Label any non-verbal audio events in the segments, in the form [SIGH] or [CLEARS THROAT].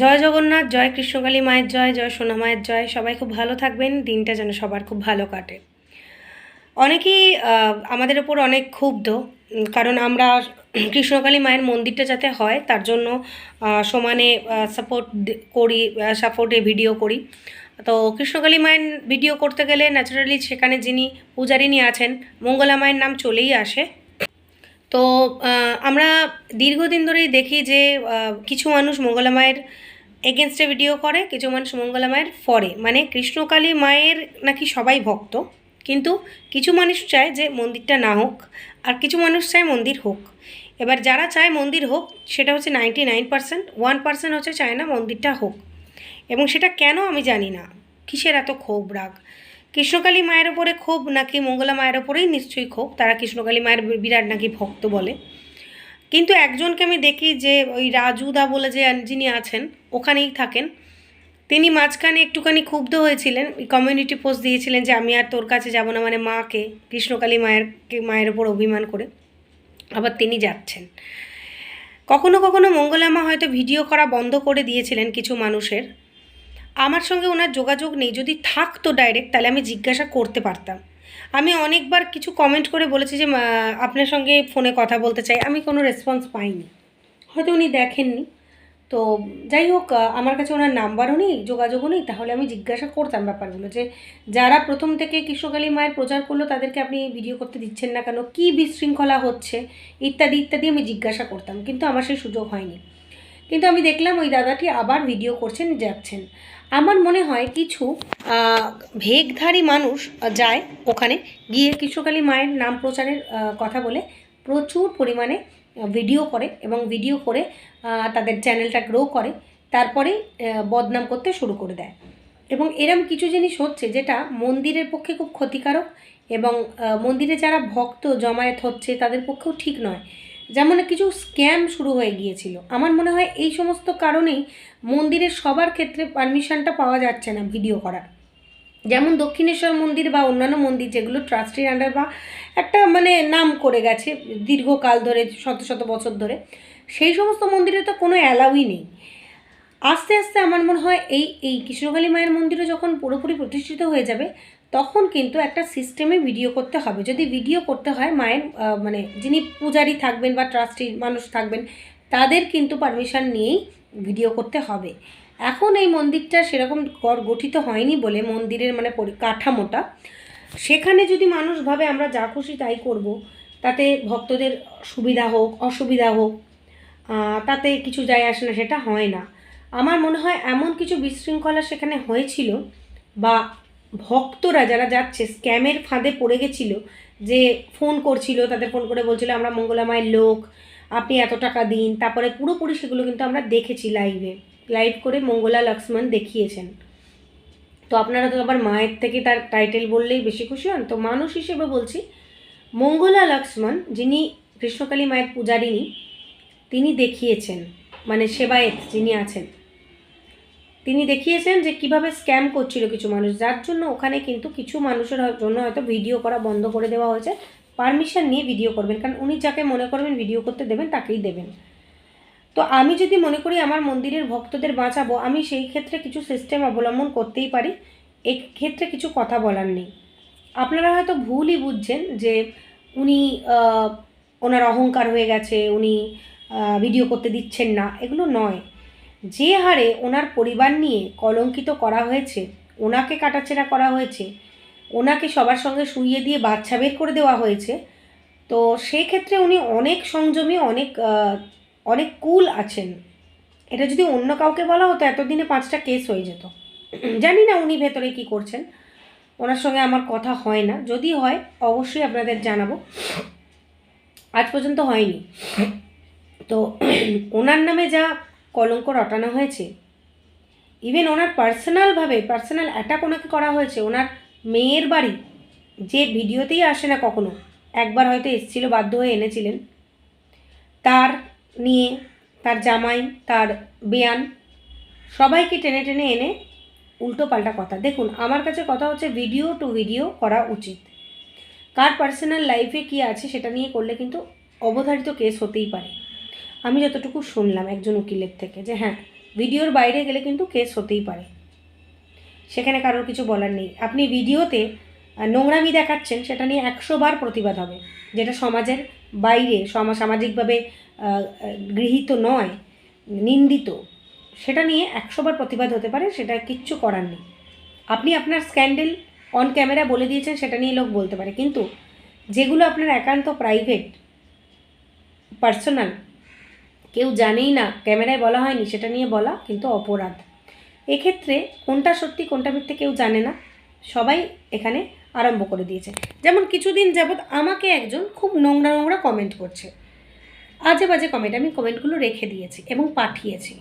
জয় জগন্নাথ, জয় কৃষ্ণকালী মায়ের জয় জয় সোনা মায়ের জয়। সবাই খুব ভালো থাকবেন, দিনটা যেন সবার খুব ভালো কাটে। অনেকেই আমাদের ওপর অনেক ক্ষুব্ধ কারণ আমরা কৃষ্ণকালী মায়ের মন্দিরটা যাতে হয়, তার জন্য সমানে সাপোর্ট করি সাপোর্টে ভিডিও করি। তো কৃষ্ণকালী মায়ের ভিডিও করতে গেলে ন্যাচারালি সেখানে যিনি পূজারিনী আছেন, মঙ্গলা মায়ের নাম চলেই আসে। তো আমরা দীর্ঘদিন ধরেই দেখি যে কিছু মানুষ মঙ্গলা মায়ের এগেনস্টে ভিডিও করে, কিছু মানুষ মঙ্গলা মায়ের ফরে। মানে কৃষ্ণকালী মায়ের নাকি সবাই ভক্ত, কিন্তু কিছু মানুষ চায় যে মন্দিরটা না হোক, আর কিছু মানুষ চায় মন্দির হোক। এবার যারা চায় মন্দির হোক, সেটা হচ্ছে ninety nine percent one percent হচ্ছে চায় না মন্দিরটা হোক। এবং সেটা কেন আমি জানি না। কিসের এত ক্ষোভ, রাগ? কৃষ্ণকালী মায়ের ওপরে ক্ষোভ নাকি মঙ্গলা মায়ের ওপরেই নিশ্চয়ই ক্ষোভ? তারা কৃষ্ণকালী মায়ের বিরাট নাকি ভক্ত বলে। কিন্তু একজনকে আমি দেখি যে ওই রাজুদা বলে যে যিনি আছেন, ওখানেই থাকেন। তিনি মাঝখানে একটুখানি ক্ষুব্ধ হয়েছিলেন। কমিউনিটি পোস্ট দিয়েছিলেন যে, আমি আর তোর কাছে যাব না। মানে মাকে, কৃষ্ণকালী মায়ের মায়ের ওপর অভিমান করে আবার তিনি যাচ্ছেন। কখনো কখনো মঙ্গলামা হয়তো ভিডিও করা বন্ধ করে দিয়েছিলেন কিছু মানুষের। আমার সঙ্গে ওনার যোগাযোগ নেই, যদি থাকতো ডাইরেক্ট তাহলে আমি জিজ্ঞাসা করতে পারতাম। আমি অনেকবার কিছু কমেন্ট করে বলেছি যে আপনার সঙ্গে ফোনে কথা বলতে চাই। আমি কোনো রেসপন্স পাইনি। হয়তো উনি দেখেননি। তো যাই হোক আমার কাছে ওনার নাম্বারও নেই, যোগাযোগও নেই, তাহলে আমি জিজ্ঞাসা করতাম ব্যাপারগুলো যে, যারা প্রথম থেকে কৃষ্ণকালী মায়ের প্রচার করল, তাদেরকে আপনি ভিডিও করতে দিচ্ছেন না কেন? কী বিশৃঙ্খলা হচ্ছে? ইত্যাদি ইত্যাদি আমি জিজ্ঞাসা করতাম, কিন্তু আমার সেই সুযোগ হয়নি। কিন্তু আমি দেখলাম ওই দাদাটি আবার ভিডিও করছেন, যাচ্ছেন। আমার মনে হয় কিছু ভেগধারী মানুষ যায় ওখানে গিয়ে কৃষ্ণকালী মায়ের নাম প্রচারের কথা বলে, প্রচুর পরিমাণে ভিডিও করে এবং ভিডিও করে তাদের চ্যানেলটা গ্রো করে, তারপরে বদনাম করতে শুরু করে দেয়। এবং এরম কিছু জিনিস হচ্ছে যেটা মন্দিরের পক্ষে খুব ক্ষতিকারক এবং মন্দিরে যারা ভক্ত জমায়েত হচ্ছে তাদের পক্ষেও ঠিক নয়। যেমন কিছু স্ক্যাম শুরু হয়ে গিয়েছিল। আমার মনে হয় এই সমস্ত কারণেই মন্দিরের সবার ক্ষেত্রে পারমিশনটা পাওয়া যাচ্ছে না ভিডিও করার। যেমন দক্ষিণেশ্বর মন্দির বা অন্যান্য মন্দির যেগুলো ট্রাস্টের আন্ডার বা একটা মানে নাম করে গেছে দীর্ঘকাল ধরে, শত শত বছর ধরে, সেই সমস্ত মন্দিরে তো কোনো অ্যালাউই নেই। আস্তে আস্তে আমার মনে হয় এই এই কৃষ্ণকালী মায়ের মন্দিরও যখন পুরোপুরি প্রতিষ্ঠিত হয়ে যাবে তখন কিন্তু একটা সিস্টেমে ভিডিও করতে হবে। যদি ভিডিও করতে হয়, মায়ের মানে যিনি পূজারি থাকবেন বা ট্রাস্টি মানুষ থাকবেন, তাদের কিন্তু পারমিশন নিয়েই ভিডিও করতে হবে। এখন এই মন্দিরটা সেরকম গঠিত হয়নি বলে মন্দিরের মানে কাঠামোটা। সেখানে যদি মানুষ ভাবে, আমরা যা খুশি তাই করব তাতে ভক্তদের সুবিধা হোক, অসুবিধা হোক তাতে কিছু যায় আসে না, সেটা হয় না। আমার মনে হয় এমন কিছু বিশৃঙ্খলা সেখানে হয়েছিল বা ভক্তরা যারা যাচ্ছে, স্ক্যামের ফাঁদে পড়ে গেছিল যে ফোন করছিল, তাদের ফোন করে বলছিল, আমরা মঙ্গলামায়ের লোক, আপনি এত টাকা দিন। তারপরে পুরোপুরি সেগুলো কিন্তু আমরা দেখেছি লাইভে লাইভ করে মঙ্গলা লক্ষ্মণ দেখিয়েছেন। তো আপনারা তো আবার মায়ের থেকে তার টাইটেল বললেই বেশি খুশি হন। তো মানুষ হিসেবে বলছি, মঙ্গলা লক্ষ্মণ, যিনি কৃষ্ণকালী মায়ের পূজারিনী তিনি দেখিয়েছেন মানে সেবায়েত যিনি আছেন। তিনি দেখিয়েছেন যে কীভাবে স্ক্যাম করছিল কিছু মানুষ, যার জন্য ওখানে কিন্তু কিছু মানুষের জন্য হয়তো ভিডিও করা বন্ধ করে দেওয়া হয়েছে। পারমিশন নিয়ে ভিডিও করবেন, কারণ উনি যাকে মনে করবেন ভিডিও করতে দেবেন, তাকেই দেবেন। তো আমি যদি মনে করি আমার মন্দিরের ভক্তদের বাঁচাবো, আমি সেই ক্ষেত্রে কিছু সিস্টেম অবলম্বন করতেই পারি। ক্ষেত্রে কিছু কথা বলার নেই। আপনারা হয়তো ভুলই বুঝছেন যে উনি ওনার অহংকার হয়ে গেছে, উনি ভিডিও করতে দিচ্ছেন না। এগুলো নয়। যে হারে ওনার পরিবার নিয়ে কলঙ্কিত করা হয়েছে, ওনাকে কাটাছেড়া করা হয়েছে, ওনাকে সবার সঙ্গে শুইয়ে দিয়ে বাচ্চা বের করে দেওয়া হয়েছে, তো সেই ক্ষেত্রে উনি অনেক সংযমী, অনেক অনেক কুল আছেন। এটা যদি অন্য কাউকে বলা হতো, এতদিনে পাঁচটা কেস হয়ে যেত। জানি না উনি ভেতরে কি করছেন। ওনার সঙ্গে আমার কথা হয় না। যদি হয়, অবশ্যই আপনাদের জানাব। আজ পর্যন্ত হয়নি। তো ওনার নামে যা কলঙ্ক রটানো হয়েছে। ইভেন ওনার পার্সোনালভাবে পার্সোনাল অ্যাটাক ওনাকে করা হয়েছে। ওনার মেয়ের বাড়ি যে ভিডিওতেই আসে না কখনো, একবার হয়তো এসেছিল, বাধ্য হয়ে এনেছিলেন। তার নিয়ে, তার জামাই, তার বেয়ান, সবাইকে টেনে টেনে এনে উল্টো পাল্টা কথা। দেখুন, আমার কাছে কথা হচ্ছে ভিডিও টু ভিডিও করা উচিত। কার পার্সোনাল লাইফে কী আছে সেটা নিয়ে করলে কিন্তু অবধারিত কেস হতেই পারে। আমি যতটুকু শুনলাম একজন উকিলের থেকে যে হ্যাঁ ভিডিওর বাইরে গেলে কিন্তু কেস হতেই পারে। সেখানে কারোর কিছু বলার নেই। আপনি ভিডিওতে নোংরামি দেখাচ্ছেন, সেটা নিয়ে একশো বার প্রতিবাদ হবে, যেটা সমাজের বাইরে, সমা, সামাজিকভাবে গৃহীত নয়, নিন্দিত। সেটা নিয়ে একশো বার প্রতিবাদ হতে পারে, সেটা কিচ্ছু করার নেই। আপনি আপনার স্ক্যান্ডেল অন ক্যামেরা বলে দিয়েছেন, সেটা নিয়ে লোক বলতে পারে। কিন্তু যেগুলো আপনার একান্ত প্রাইভেট, পার্সোনাল কেউ জানেই না, ক্যামেরায় বলা হয়নি, সেটা নিয়ে বলা কিন্তু অপরাধ। এক্ষেত্রে কোনটা সত্যি, কোনটা মিথ্যে কেউ জানে না। সবাই এখানে আরম্ভ করে দিয়েছে। যেমন কিছুদিন যাবৎ আমাকে একজন খুব নোংরা নোংরা কমেন্ট করছে। আজে বাজে কমেন্ট আমি কমেন্টগুলো রেখে দিয়েছি এবং পাঠিয়েছি।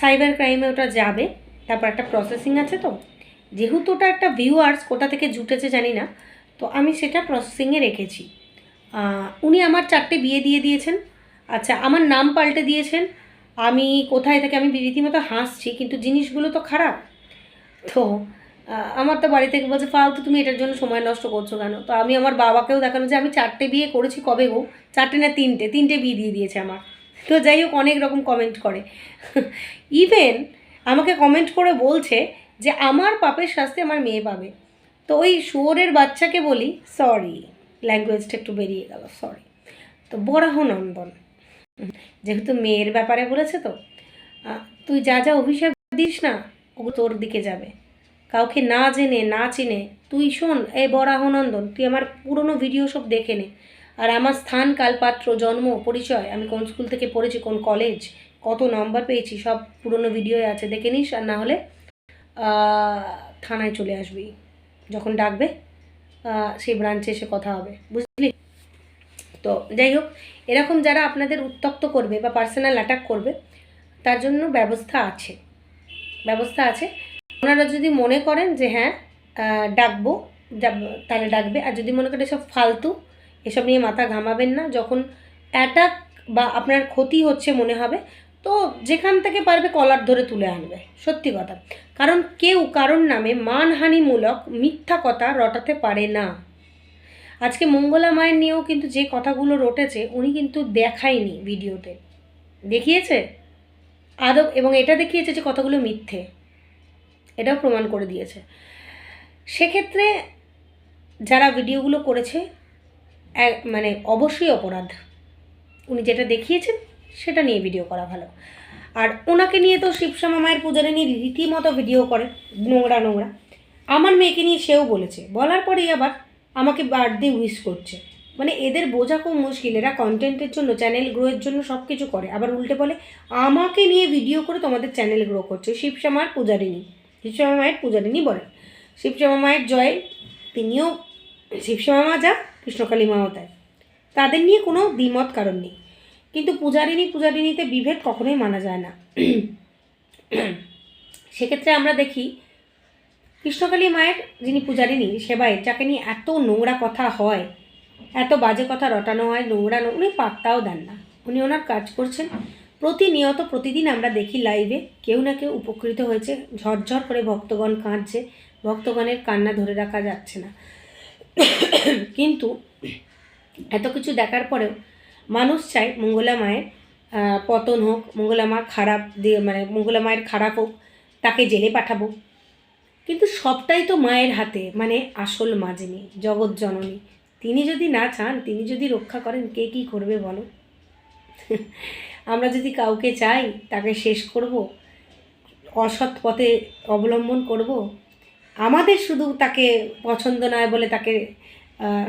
সাইবার ক্রাইমে ওটা যাবে, তারপর একটা প্রসেসিং আছে তো। যেহেতু ওটা একটা ভিউয়ার্স কোথা থেকে জুটেছে জানি না। তো আমি সেটা প্রসেসিংয়ে রেখেছি। উনি আমার চারটে বিয়ে দিয়ে দিয়েছেন। আচ্ছা আমার নাম পাল্টে দিয়েছেন। আমি কোথায় থেকে, আমি রীতিমতো হাসছি, কিন্তু জিনিসগুলো তো খারাপ। তো আমার তো বাড়ি থেকে বলছে, ফালতু, তুমি এটার জন্য সময় নষ্ট করছ কেন? তো আমি আমার বাবাকেও দেখানো যে, আমি চারটে বিয়ে করেছি, কবে গো? চারটে না তিনটে তিনটে বিয়ে দিয়ে দিয়েছে আমার। তো যাই হোক, অনেক রকম কমেন্ট করে। ইভেন আমাকে কমেন্ট করে বলছে যে, আমার পাপের শাস্তি আমার মেয়ে পাবে। তো ওই শুয়োরের বাচ্চাকে বলি সরি ল্যাঙ্গুয়েজটা একটু বেরিয়ে গেল সরি তো বরাহ নন্দন যেহেতু মেয়ের ব্যাপারে বলেছে তো তুই যা যা অভিশাপ দিস না ওগুলো তোর দিকে যাবে। কাউকে না জেনে, না চিনে, তুই শোন এই বরাহনন্দন, তুই আমার পুরনো ভিডিও সব দেখে নে। আর আমার স্থান কাল পাত্র জন্ম, পরিচয়, আমি কোন স্কুল থেকে পড়েছি, কোন কলেজ, কত নম্বর পেয়েছি, সব পুরনো ভিডিওয়ে আছে, দেখে নিস। আর না হলে থানায় চলে আসবি। যখন ডাকবে সেই ব্রাঞ্চে এসে কথা হবে। বুঝলি? তো যাই হোক, এরকম যারা আপনাদের উত্তক্ত করবে বা পার্সোনাল অ্যাটাক করবে, তার জন্য ব্যবস্থা আছে। ব্যবস্থা আছে। ওনারা যদি মনে করেন যে হ্যাঁ ডাকবো তাহলে ডাকবে। আর যদি মনে করেন এসব ফালতু, এসব নিয়ে মাথা ঘামাবেন না। যখন অ্যাটাক বা আপনার ক্ষতি হচ্ছে মনে হবে, তো যেখান থেকে পারবে কলার ধরে তুলে আনবে। সত্যি কথা। কারণ কেউ কারোর নামে মানহানিমূলক মিথ্যা কথা রটাতে পারে না। আজকে মঙ্গলা মায়ের নিয়েও কিন্তু যে কথাগুলো রটেছে, উনি কিন্তু দেখায়নি ভিডিওতে। দেখিয়েছে? আদব, এবং এটা দেখিয়েছে যে কথাগুলো মিথ্যে। এটাও প্রমাণ করে দিয়েছে। সেক্ষেত্রে যারা ভিডিওগুলো করেছে মানে অবশ্যই অপরাধ। উনি যেটা দেখিয়েছেন, সেটা নিয়ে ভিডিও করা ভালো। আর ওনাকে নিয়ে তো শিবশ্যামা মায়ের পূজারে নিয়ে রীতিমতো ভিডিও করে, নোংরা নোংরা। আমার মেয়েকে নিয়ে সেও বলেছে। বলার পরেই আবার আমাকে বার্থডে উইশ করছে। মানে এদের বোঝা খুব মুশকিল। এরা কন্টেন্টের জন্য চ্যানেল গ্রোয়ের জন্য সব কিছু করে। আবার উল্টে বলে, আমাকে নিয়ে ভিডিও করে তোমাদের চ্যানেল গ্রো করছে। শিবশ্যামার পূজারিনী শিবশ্যামা মায়ের পূজারিনী বলেন শিবশ্যামা মায়ের জয়, তিনিও শিবশ্যামা মা যা, কৃষ্ণকালী মাও তাই। তাদের নিয়ে কোনো দ্বিমত কারণ নেই। কিন্তু পূজারিনী পূজারিনীতে বিভেদ কখনোই মানা যায় না। [CLEARS THROAT] সেক্ষেত্রে আমরা দেখি কৃষ্ণকালী মায়ের যিনি পূজারিনী সেবায়ের যাকে নিয়ে এত নোংরা কথা হয়, এত বাজে কথা রটানো হয়, নোংরা উনি পাত্তাও দেন না। উনি ওনার কাজ করছেন। প্রতিনিয়ত প্রতিদিন আমরা দেখি লাইভে কেউ না কেউ উপকৃত হয়েছে, ঝরঝর করে ভক্তগণ কাঁদছে, ভক্তগণের কান্না ধরে রাখা যাচ্ছে না। কিন্তু এত কিছু দেখার পরেও মানুষ চায় মঙ্গলা মায়ের পতন হোক, মঙ্গলা মা খারাপ দিয়ে মানে মঙ্গলা মায়ের খারাপ হোক, তাকে জেলে পাঠাবো। কিন্তু সবটাই তো মায়ের হাতে মানে আসল মা যিনি জগৎ জননী। তিনি যদি না চান, তিনি যদি রক্ষা করেন, কে কী করবে বলো? আমরা যদি কাউকে চাই, তাকে শেষ করব, অসৎ পথে অবলম্বন করব, আমাদের শুধু তাকে পছন্দ নয় বলে তাকে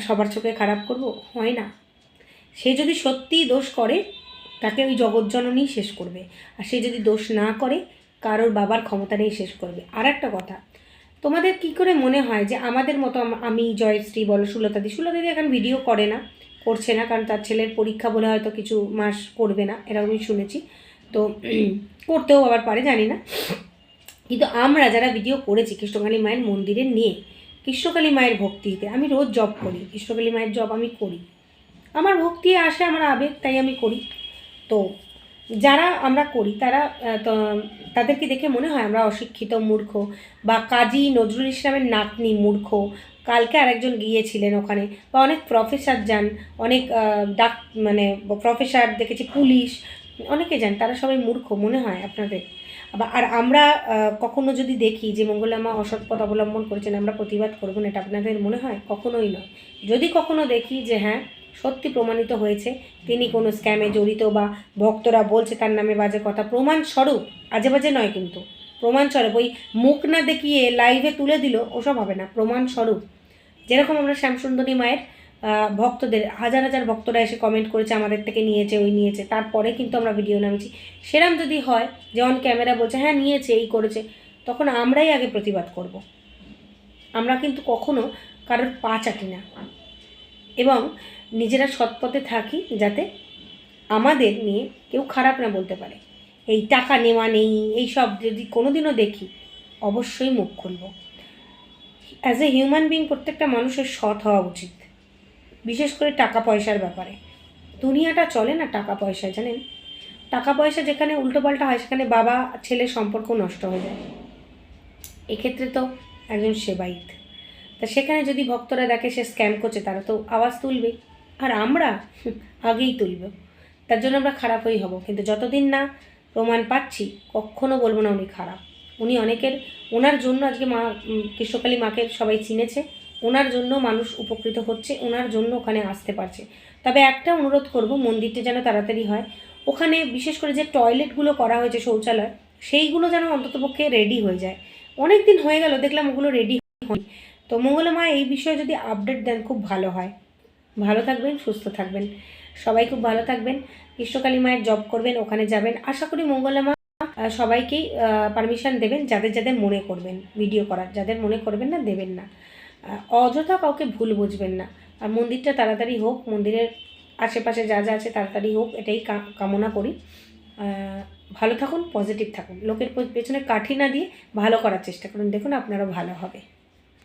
সবার চোখে খারাপ করব, হয় না। সে যদি সত্যিই দোষ করে, তাকে ওই জগৎ জগৎজননী শেষ করবে। আর সে যদি দোষ না করে, কারোর বাবার ক্ষমতা নেই শেষ করবে। আর একটা কথা তোমাদের কি করে মনে হয় যে আমাদের মতো আম- জয়শ্রী বলো সুলতাদি সুলতাদি এখন ভিডিও করে না, করছে না, কারণ তার ছেলের পরীক্ষা বলে হয়তো কিছু মাস করবে না এরকমই শুনেছি। তো [CLEARS THROAT] করতেও আবার পারে, জানি না। কিন্তু আমরা যারা ভিডিও করেছি কৃষ্ণকালী মায়ের মন্দিরে নিয়ে, কৃষ্ণকালী মায়ের ভক্তিতে, আমি রোজ জব করি, কৃষ্ণকালী মায়ের জব আমি করি। আমার ভক্তি আসে, আমার আবেগ, তাই আমি করি। তো যারা আমরা করি, তারা তাদেরকে দেখে মনে হয় আমরা অশিক্ষিত, মূর্খ বা কাজী নজরুল ইসলামের নাতনি মূর্খ। কালকে আরেকজন গিয়েছিলেন ওখানে বা অনেক প্রফেসর যান, অনেক ডাক মানে প্রফেসর দেখেছি, পুলিশ, অনেকে যান, তারা সবাই মূর্খ মনে হয় আপনাদের। আর আমরা কখনো যদি দেখি যে মঙ্গলামা অসৎ পথ অবলম্বন করেছেন, আমরা প্রতিবাদ করব না, এটা আপনাদের মনে হয়? কখনোই নয়। যদি কখনো দেখি যে হ্যাঁ সত্যি প্রমাণিত হয়েছে। তিনি কোনো স্ক্যামে জড়িত বা ভক্তরা বলছে তার নামে বাজে কথা। প্রমাণস্বরূপ, আজে বাজে নয় কিন্তু। প্রমাণ স্বরূপ ওই মুখ না দেখিয়ে লাইভে তুলে দিল, ওসব হবে না। প্রমাণ স্বরূপ যেরকম আমরা শ্যামসুন্দরী মায়ের ভক্তদের, হাজার হাজার ভক্তরা এসে কমেন্ট করেছে, আমাদের থেকে নিয়েছে, ওই নিয়েছে। তারপরে কিন্তু আমরা ভিডিও নামিয়েছি। সেরম যদি হয়, যে অন ক্যামেরা বলছে হ্যাঁ নিয়েছে, এই করেছে, তখন আমরাই আগে প্রতিবাদ করব। আমরা কিন্তু কখনো কারোর পা চাটি না। এবং নিজেরা সৎপথে থাকি যাতে আমাদের নিয়ে কেউ খারাপ না বলতে পারে। এই টাকা নেওয়া নেই, এই সব যদি কোনোদিনও দেখি, অবশ্যই মুখ খুলব। অ্যাজ এ হিউম্যান বিং প্রত্যেকটা মানুষের সৎ হওয়া উচিত, বিশেষ করে টাকা পয়সার ব্যাপারে। দুনিয়াটা চলে না টাকা পয়সায়, জানেন? টাকা পয়সা যেখানে উল্টোপাল্টা হয়, সেখানে বাবা ছেলের সম্পর্ক নষ্ট হয়ে যায়। এক্ষেত্রে তো একজন সেবাইত তা সেখানে যদি ভক্তরা দেখে সে স্ক্যাম করছে, তারা তো আওয়াজ তুলবে আর আমরা? আগেই তুলব। তার জন্য আমরা খারাপ হয়েই হব। কিন্তু যতদিন না প্রমাণ পাচ্ছি, কখনো বলব না উনি খারাপ। উনি অনেকের, ওনার জন্য আজকে মা কৃষ্ণকালী মাকে সবাই চিনেছে। ওনার জন্য মানুষ উপকৃত হচ্ছে, ওনার জন্য ওখানে আসতে পারছে। তবে একটা অনুরোধ করব, মন্দিরটা যেন তাড়াতাড়ি হয়। ওখানে বিশেষ করে যে টয়লেটগুলো করা হয়েছে শৌচালয়, সেইগুলো যেন অন্ততপক্ষে রেডি হয়ে যায়। অনেক দিন হয়ে গেল, দেখলাম ওগুলো রেডি হয়নি। তো মঙ্গলমা এই বিষয়ে যদি আপডেট দেন, খুব ভালো হয়। ভালো থাকবেন, সুস্থ থাকবেন। সবাই খুব ভালো থাকবেন। কৃষ্ণকালী মায়ের জব করবেন, ওখানে যাবেন। আশা করি মঙ্গলামা সবাইকেই পারমিশন দেবেন, যাদের যাদের মনে করবেন। ভিডিও করার, যাদের মনে করবেন না, দেবেন না। অযথা কাউকে ভুল বুঝবেন না। আর মন্দিরটা তাড়াতাড়ি হোক, মন্দিরের আশেপাশে যা যা আছে তাড়াতাড়ি হোক, এটাই কামনা করি। ভালো থাকুন পজিটিভ থাকুন। লোকের পেছনে কাঠি না দিয়ে ভালো করার চেষ্টা করুন। দেখুন, আপনারও ভালো হবে।